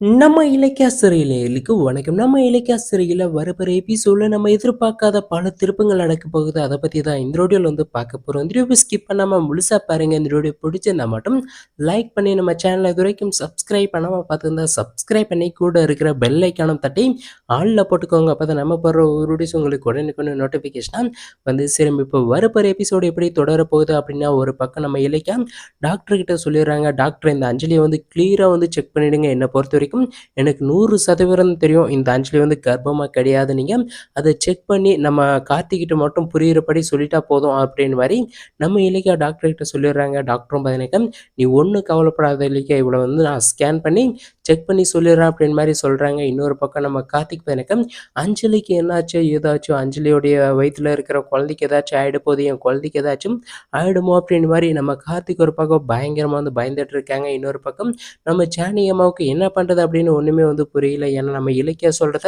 நம்ம இலக்கிய சிறையிலுக்கு வணக்கம். நம்ம இலக்கிய சிறையில வரப்போற நம்ம எதிர்பார்க்காத பல திருப்பங்கள் நடக்க போகுது. அதை பத்தி தான் இந்த ரோடியோவில் வந்து பார்க்க போறோம். இந்த ரோடியோ ஸ்கிப் பண்ணாம முழுசா பாருங்க. இந்த ரோடியோ பிடிச்சிருந்தா மட்டும் லைக் பண்ணி நம்ம சேனலை இது வரைக்கும் சப்ஸ்கிரைப் பண்ணாம பார்த்துருந்தா சப்ஸ்கிரைப் பண்ணி கூட இருக்கிற பெல் ஐகானும் தட்டி ஆள்ல போட்டுக்கோங்க. அப்போ நம்ம போடுற ஒரு வீடியோஸ் உங்களுக்கு உடனுக்குடன் நோட்டிஃபிகேஷனா வந்து சேரும். இப்போ வரப்போற எபிசோடு எப்படி தொடர போகுது அப்படின்னா, ஒரு பக்கம் நம்ம இலக்கியம் டாக்டர் கிட்ட சொல்லிடுறாங்க. டாக்டர் இந்த அஞ்சலியை வந்து கிளியரா வந்து செக் பண்ணிடுங்க. என்ன பொறுத்தவரைக்கும் எனக்கு 100% தெரியும். இந்த அஞ்சலி வந்து கர்ப்பமா கிடையாது. நீங்க அதை செக் பண்ணி நம்ம கார்த்திகிட்ட மட்டும் புரிகிறபடி சொல்லிட்டா போதும் அப்படின்னு மாதிரி நம்ம இலக்கியா டாக்டர்கிட்ட சொல்லிடுறாங்க. டாக்டரும் பார்த்தீங்கன்னா நீ ஒண்ணும் கவலைப்படாத இலக்கியா. இவ்வளோ வந்து நான் ஸ்கேன் பண்ணி செக் பண்ணி சொல்லிடுறேன் அப்படின்னு மாதிரி சொல்றாங்க. இன்னொரு பக்கம் நம்ம கார்த்திக் பார்த்தீங்கன்னாக்கா, அஞ்சலிக்கு என்னாச்சோ ஏதாச்சும் அஞ்சலியோடைய வயித்துல இருக்கிற குழந்தைக்கு ஏதாச்சும் ஆயிட போகுது. என் குழந்தைக்கு ஏதாச்சும் ஆயிடுமோ அப்படின்னு மாதிரி நம்ம கார்த்திக் ஒரு பக்கம் பயங்கரமாக வந்து பயந்துட்டு இருக்காங்க. இன்னொரு பக்கம் நம்ம சாணி அம்மாவுக்கு என்ன பண்றது அப்படின்னு ஒன்றுமே வந்து புரியல. ஏன்னா நம்ம இலக்கியா சொல்கிறத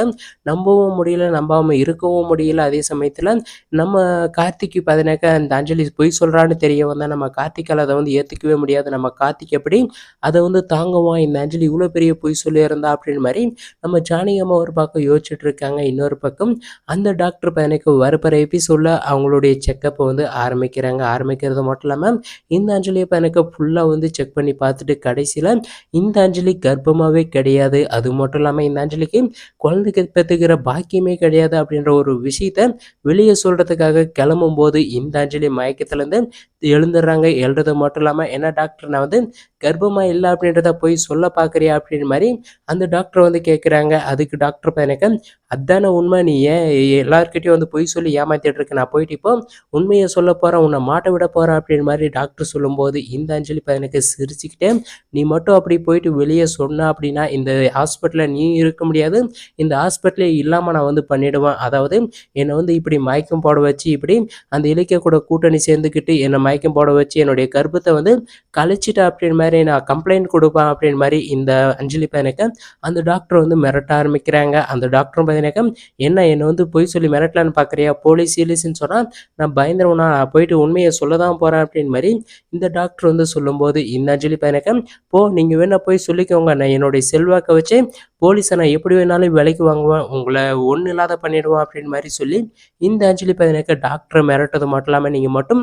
நம்பவும் முடியல, நம்பாமல் இருக்கவும் முடியல. அதே சமயத்தில் நம்ம கார்த்திக்கு பார்த்தீங்கன்னாக்கா, இந்த அஞ்சலி பொய் சொல்கிறான்னு தெரிய வந்தால் நம்ம கார்த்திக்கால் அதை வந்து ஏற்றுக்கவே முடியாது. நம்ம கார்த்திக் எப்படி அதை வந்து தாங்குவான்? இந்த அஞ்சலி இவ்வளோ பெரிய பொய் சொல்லியிருந்தா அப்படின்னு மாதிரி நம்ம ஜானகம்மா ஒரு பக்கம் யோசிச்சுட்டு இருக்காங்க. இன்னொரு பக்கம் அந்த டாக்டர் பார்த்தீங்கன்னாக்கா, வரப்போற எபிசோடில் அவங்களுடைய செக்கப்பை வந்து ஆரம்பிக்கிறாங்க. ஆரம்பிக்கிறது மட்டும் இல்லாமல் இந்த அஞ்சலியை பையனுக்கு ஃபுல்லாக வந்து செக் பண்ணி பார்த்துட்டு கடைசியில் இந்த அஞ்சலி கர்ப்பமாவே கிடையாது. அது மட்டும் இல்லாமல் இந்த அஞ்சலிக்கு குழந்தைக்கு பெற்றுக்கிற பாக்கியமே கிடையாது அப்படின்ற ஒரு விஷயத்த சொல்கிறதுக்காக சொல்றதுக்காக கிளம்பும்போது இந்த அஞ்சலி மயக்கத்துலேருந்து எழுந்துடுறாங்க. எழுறது மட்டும் இல்லாமல் என்ன டாக்டர் நான் வந்து கர்ப்பமாக இல்லை அப்படின்றத போய் சொல்ல பார்க்குறியா? அப்படின்னு மாதிரி அந்த டாக்டர் வந்து கேட்குறாங்க. அதுக்கு டாக்டர் எனக்கு அதானே உண்மை. நீ ஏன் எல்லாருக்கிட்டையும் வந்து பொய் சொல்லி ஏமாத்திட்டு இருக்கு நான் போயிட்டு இப்போ உண்மையை சொல்ல போகிறேன் உன்னை மாட்ட விட போகிறேன் அப்படின்னு மாதிரி டாக்டர் சொல்லும்போது இந்த அஞ்சலி எனக்கு சிரிச்சுக்கிட்டே, நீ மட்டும் அப்படி போயிட்டு வெளியே சொன்ன அப்படின்னா இந்த ஹாஸ்பிட்டலில் நீ இருக்க முடியாது. இந்த ஹாஸ்பிட்டலே இல்லாமல் நான் வந்து பண்ணிடுவேன். அதாவது என்னை வந்து இப்படி மயக்கம் போட வச்சு இப்படி அந்த இலக்கிய கூட கூட்டணி சேர்ந்துக்கிட்டு என்னை மயக்கம் போட வச்சு என்னுடைய கர்ப்பத்தை வந்து கலைச்சிட்ட அப்படின்னு மாதிரி நான் கம்ப்ளைண்ட் கொடுப்பேன் அப்படின்னு மாதிரி இந்த அஞ்சலி பையனுக்கு அந்த டாக்டர் வந்து மிரட்ட ஆரம்பிக்கிறாங்க. அந்த டாக்டரும் பார்த்தீங்கன்னாக்கா, என்ன என்னை வந்து பொய் சொல்லி மிரட்டலான்னு பார்க்குறியா? போலீஸ் கீலீஸ்ன்னு சொன்னால் நான் பயந்துருவேனா? நான் போயிட்டு உண்மையை சொல்ல தான் போகிறேன் அப்படின்னு மாதிரி இந்த டாக்டர் வந்து சொல்லும்போது இந்த அஞ்சலி பையனுக்கு போ நீங்கள் வேணா போய் சொல்லிக்கோங்க. நான் என்னுடைய செல்வாக்கை வச்சு போலீஸை நான் எப்படி வேணாலும் விலைக்கு வாங்குவேன். உங்களை ஒன்றும் இல்லாத பண்ணிடுவேன் அப்படின்னு மாதிரி சொல்லி இந்த அஞ்சலி பையனுக்கு டாக்டரை மிரட்டது மட்டும் இல்லாமல் நீங்கள் மட்டும்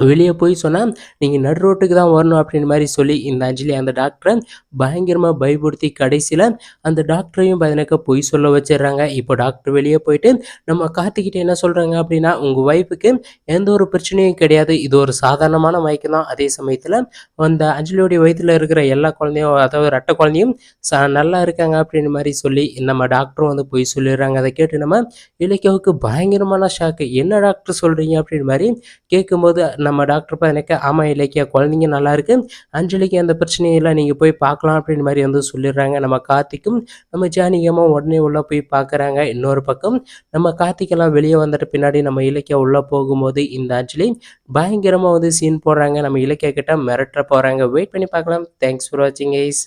வெளியே போய் சொன்னால் நீங்கள் நடு ரோட்டுக்கு தான் வரணும் அப்படின்னு மாதிரி சொல்லி இந்த அஞ்சலி அந்த டாக்டரை பயங்கரமாக பயப்படுத்தி கடைசியில் அந்த டாக்டரையும் பார்த்தீங்கன்னாக்கா பொய் சொல்ல வச்சிடுறாங்க. இப்போ டாக்டர் வெளியே போயிட்டு நம்ம கார்த்திகிட்ட என்ன சொல்கிறாங்க அப்படின்னா, உங்கள் ஒய்ஃபுக்கு எந்த ஒரு பிரச்சனையும் கிடையாது. இது ஒரு சாதாரணமான மயக்கம் தான். அதே சமயத்தில் அந்த அஞ்சலியோடைய வயிற்றில் இருக்கிற எல்லா குழந்தையும் அதாவது ரெட்ட குழந்தையும் ச நல்லா இருக்காங்க அப்படின்னு மாதிரி சொல்லி நம்ம டாக்டரும் வந்து பொய் சொல்லிடுறாங்க. அதை கேட்டு நம்ம இலக்கியாவுக்கு பயங்கரமான ஷாக்கு. என்ன டாக்டர் சொல்கிறீங்க அப்படின்னு மாதிரி கேட்கும்போது நம்ம டாக்டர் பார்த்தீங்கன்னாக்கா, ஆமாம் இலக்கியா குழந்தைங்க நல்லாயிருக்கு அஞ்சலிக்கு அந்த பிரச்சனையெல்லாம் நீங்கள் போய் பார்க்கலாம் அப்படின்னு மாதிரி வந்து சொல்லிடுறாங்க. நம்ம கார்த்திக்கும் நம்ம ஜானிகமாக உடனே உள்ளே போய் பார்க்குறாங்க. இன்னொரு பக்கம் நம்ம கார்த்திக்கெல்லாம் வெளியே வந்துட்டு பின்னாடி நம்ம இலக்கியா உள்ளே போகும்போது இந்த அஞ்சலி பயங்கரமாக வந்து சீன் போடுறாங்க. நம்ம இலக்கியா கிட்ட மிரட்ட போகிறாங்க வெயிட் பண்ணி பார்க்கலாம். தேங்க்ஸ் ஃபார் வாட்சிங் ஐஸ்